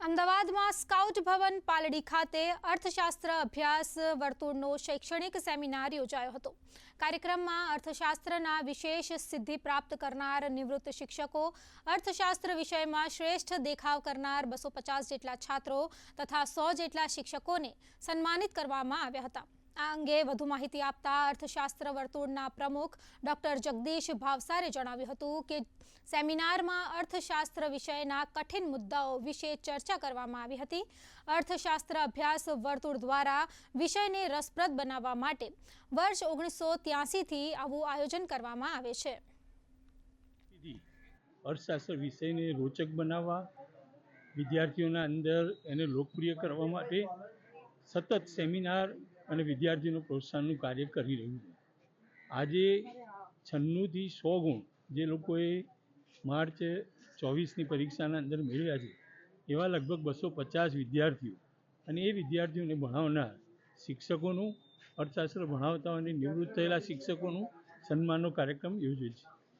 અમદાવાદમાં સ્કાઉટ ભવન પાલડી ખાતે અર્થશાસ્ત્ર અભ્યાસ વર્તુળનો શૈક્ષણિક સેમિનાર યોજાયો હતો. કાર્યક્રમમાં અર્થશાસ્ત્રના વિશેષ સિદ્ધિ પ્રાપ્ત કરનાર નિવૃત્ત શિક્ષકો, અર્થશાસ્ત્ર વિષયમાં શ્રેષ્ઠ દેખાવ કરનાર બસો જેટલા છાત્રો તથા સો જેટલા શિક્ષકોને સન્માનિત કરવામાં આવ્યા હતા. આ અંગે વધુ માહિતી આપતા અર્થશાસ્ત્ર વર્તુળના પ્રમુખ ડોક્ટર જગદીશ ભાવસારે જણાવ્યું હતું કે સેમિનારમાં અર્થશાસ્ત્ર વિષયના કઠિન મુદ્દાઓ વિશે ચર્ચા કરવામાં આવી હતી. અર્થશાસ્ત્ર અભ્યાસ વર્તુળ દ્વારા વિષયને રસપ્રદ બનાવવા માટે વર્ષ ઓગણીસો ત્યાસીથી આવું આયોજન કરવામાં આવે છે. અર્થશાસ્ત્ર વિષયને રોચક બનાવવા, વિદ્યાર્થીઓના અંદર એને લોકપ્રિય કરવા માટે સતત સેમિનાર અને વિદ્યાર્થીઓનું પ્રોત્સાહનનું કાર્ય કરી રહ્યું છે. આજે છન્નુંથી સો ગુણ જે લોકોએ માર્ચ ચોવીસની પરીક્ષાના અંદર મેળવ્યા છે, એવા લગભગ બસો પચાસ વિદ્યાર્થીઓ અને એ વિદ્યાર્થીઓને ભણાવનાર શિક્ષકોનું અર્થશાસ્ત્ર ભણાવતા અને નિવૃત્ત થયેલા શિક્ષકોનું સન્માનનો કાર્યક્રમ યોજે છે.